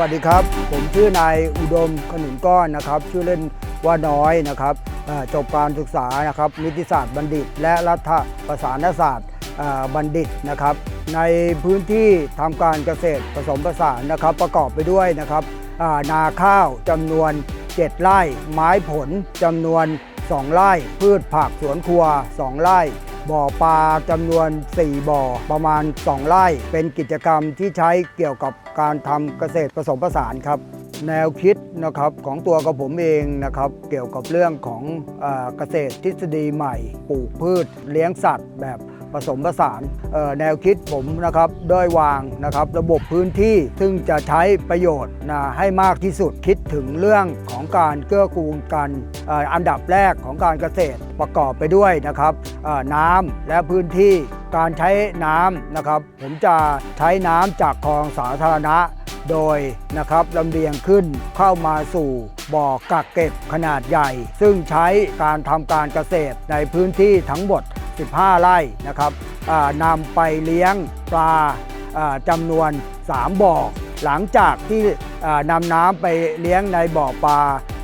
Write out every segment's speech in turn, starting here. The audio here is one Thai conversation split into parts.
วัสดีครับ ผมชื่อนายอุดมขนุนก้อนนะครับ ชื่อเล่นว่าน้อยนะครับจบการศึกษานะครับนิติศาสตร์บัณฑิต และรัฐประศานศาสตร์บัณฑิตนะครับ ในพื้นที่ทำการเกษตรผสมผสานนะครับ ประกอบไปด้วยนะครับนาข้าวจำนวน 7 ไร่ ไม้ผลจำนวน 2 ไร่ พืชผักสวนครัว 2 ไร่ บ่อปลาจำนวน 4 บ่อประมาณ 2 ไร่ เป็นกิจกรรมที่ใช้เกี่ยวกับการทำเกษตรผสมผสานครับ แนวคิดนะครับของตัวกับผมเองนะครับเกี่ยวกับเรื่องของเออเกษตรทฤษฎีใหม่ ปลูกพืช เลี้ยงสัตว์แบบ ผสมผสานแนวคิดผมนะครับด้อยวางนะครับระบบพื้นที่ซึ่งจะใช้ประโยชน์นะให้มากที่สุดคิดถึงเรื่องของการเกื้อกูลกันอ,อันดับแรกของการเกษตรประกอบไปด้วยนะครับน้ำและพื้นที่การใช้น้ำนะครับผมจะใช้น้ำจากคลองสาธารณะโดยนะครับลำเลียงขึ้นเข้ามาสู่บ่อกักเก็บขนาดใหญ่ ซึ่งใช้การทำการเกษตรในพื้นที่ทั้งหมด 15 ไร่นะครับนำไปเลี้ยงปลาจำนวน 3 บ่อ หลังจากที่นำน้ำไปเลี้ยงในบ่อปลา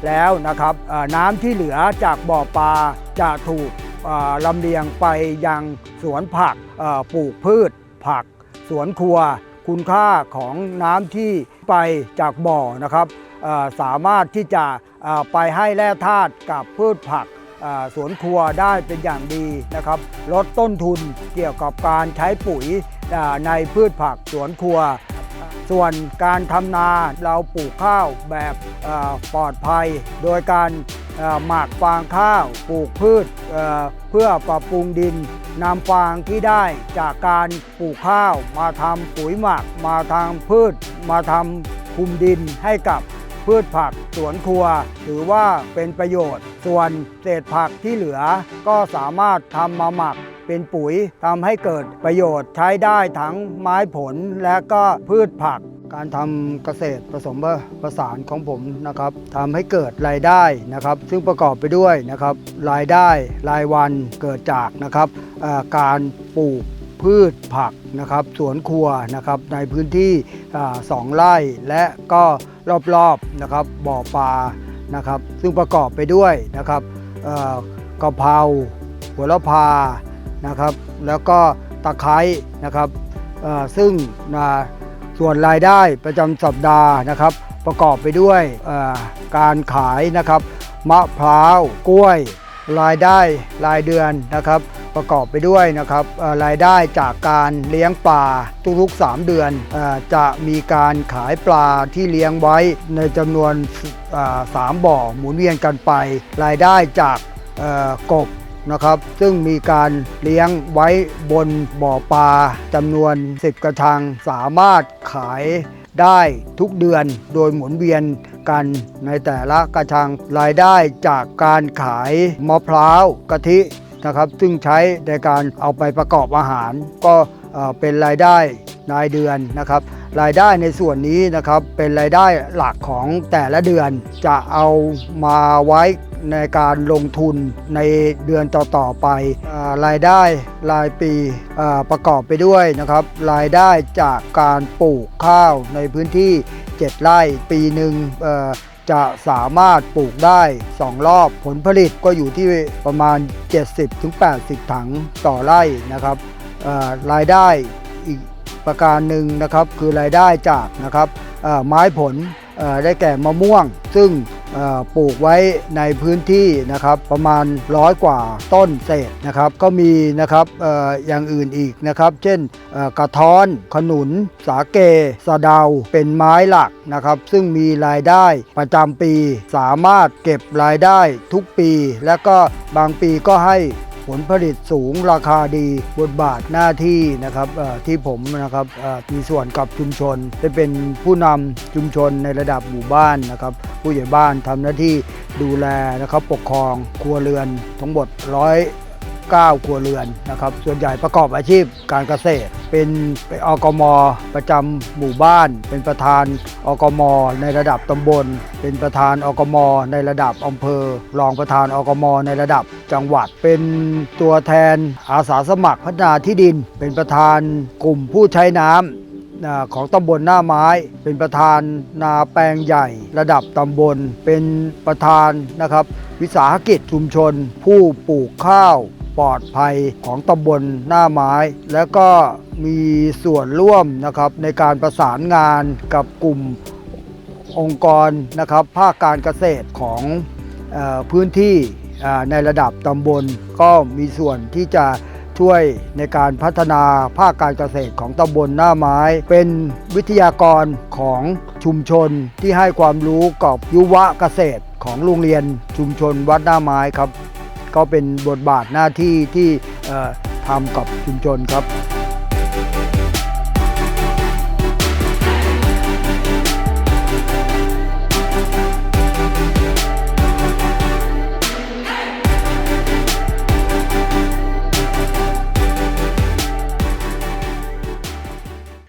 แล้วนะครับน้ำที่เหลือจากบ่อปลาจะถูกลำเลียงไปยังสวนผักปลูกพืช ผัก สวนครัว คุณค่าของน้ำที่ไปจากบ่อนะครับสามารถที่จะไปให้แร่ธาตุกับพืชผัก สวนครัวได้เป็นอย่างดีนะครับ ลดต้นทุนเกี่ยวกับการใช้ปุ๋ยในพืชผักสวนครัว ส่วนการทำนาเราปลูกข้าวแบบปลอดภัย โดยการหมักฟางข้าวปลูกพืชเพื่อปรับปรุงดินนำฟางที่ได้จากการปลูกข้าว มาทำปุ๋ยหมัก มาทำพืช มาทำคุมดินให้กับ พืชผักสวนครัว ถือว่าเป็นประโยชน์ ส่วนเศษผักที่เหลือก็สามารถทำมาหมักเป็นปุ๋ยทำให้เกิดประโยชน์ใช้ได้ทั้งไม้ผลและก็พืชผัก การทำเกษตรผสมผสานของผมนะครับทำให้เกิดรายได้นะครับ ซึ่งประกอบไปด้วยนะครับรายได้รายวันเกิดจากนะครับการปลูกพืชผักนะครับสวนครัวนะครับในพื้นที่อสองไร่และก็ รอบๆนะครับบ่อปลานะครับ ซึ่งประกอบไปด้วยนะครับกะเพราหัวละพานะครับ แล้วก็ตะไคร้นะครับซึ่งส่วนรายได้ประจำสัปดาห์นะครับ ประกอบไปด้วยการขายนะครับ มะพร้าวกล้วย รายได้รายเดือนนะครับ ประกอบไปด้วยนะครับรายได้จากการเลี้ยงปลาทุกๆ 3 เดือน จะมีการขายปลาที่เลี้ยงไว้ในจำนวนเอ่อสามบ่อหมุนเวียนกันไป รายได้จากกบนะครับซึ่งมีการเลี้ยงไว้บนบ่อปลาจำนวน 10 กระชังสามารถขายได้ทุกเดือนโดยหมุนเวียนกันในแต่ละกระชังรายได้จากการขายมะพร้าวกะทิ นะครับ ซึ่งใช้ในการเอาไปประกอบอาหาร ก็เป็นรายได้รายเดือนนะครับ รายได้ในส่วนนี้นะครับเป็นรายได้หลักของแต่ละเดือนจะเอามาไว้ในการลงทุนในเดือนต่อๆไป รายได้รายปีประกอบไปด้วยนะครับ รายได้จากการปลูกข้าวในพื้นที่ 7 ไร่ปีหนึ่ง จะสามารถปลูกได้ 2 รอบผลผลิตก็อยู่ที่ประมาณ 70-80 ถังต่อไร่นะครับรายได้อีกประการหนึ่งนะครับคือรายได้จากนะครับไม้ผลได้แก่มะม่วง ซึ่ง ปลูกไว้ในพื้นที่นะครับประมาณร้อยกว่าต้นเศษนะครับก็มีนะครับออย่างอื่นอีกนะครับ เช่นกระท้อน ขนุน สาเกสะดาวเป็นไม้หลักนะครับ ซึ่งมีรายได้ประจำปี สามารถเก็บรายได้ทุกปี และก็บางปีก็ให้ ผลผลิตสูงราคาดีบทบาทหน้าที่นะครับที่ผมนะครับมีส่วนกับชุมชนได้เป็นผู้นำชุมชนในระดับหมู่บ้านนะครับ ผู้ใหญ่บ้านทำหน้าที่ดูแลนะครับปกครองครัวเรือนทั้งหมดร้อย9ครัวเรือนนะครับ ส่วนใหญ่ประกอบอาชีพการเกษตร เป็นเป็นอกมประจำหมู่บ้าน เป็นประธานอกมในระดับตำบล เป็นประธานอกมในระดับอำเภอ รองประธานอกมในระดับจังหวัด เป็นตัวแทนอาสาสมัครพัฒนาที่ดิน เป็นประธานกลุ่มผู้ใช้น้ำอ่าของตำบลหน้าไม้ เป็นประธานนาแปลงใหญ่ ระดับตำบล เป็นประธานนะครับ วิสาหกิจชุมชน ผู้ปลูกข้าว ปลอดภัยของตำบลหน้าไม้ แล้วก็มีส่วนร่วมนะครับในการประสานงานกับกลุ่มองค์กรนะครับภาคการเกษตรของออพื้นที่ในระดับตำบลก็มีส่วนที่จะช่วยในการพัฒนาภาคการเกษตรของตำบลหน้าไม้ เป็นวิทยากรของชุมชนที่ให้ความรู้กับยุวเกษตรของโรงเรียนชุมชนวัดหน้าไม้ครับ ก็เป็นบทบาทหน้าที่ที่ทำกับชุมชนครับ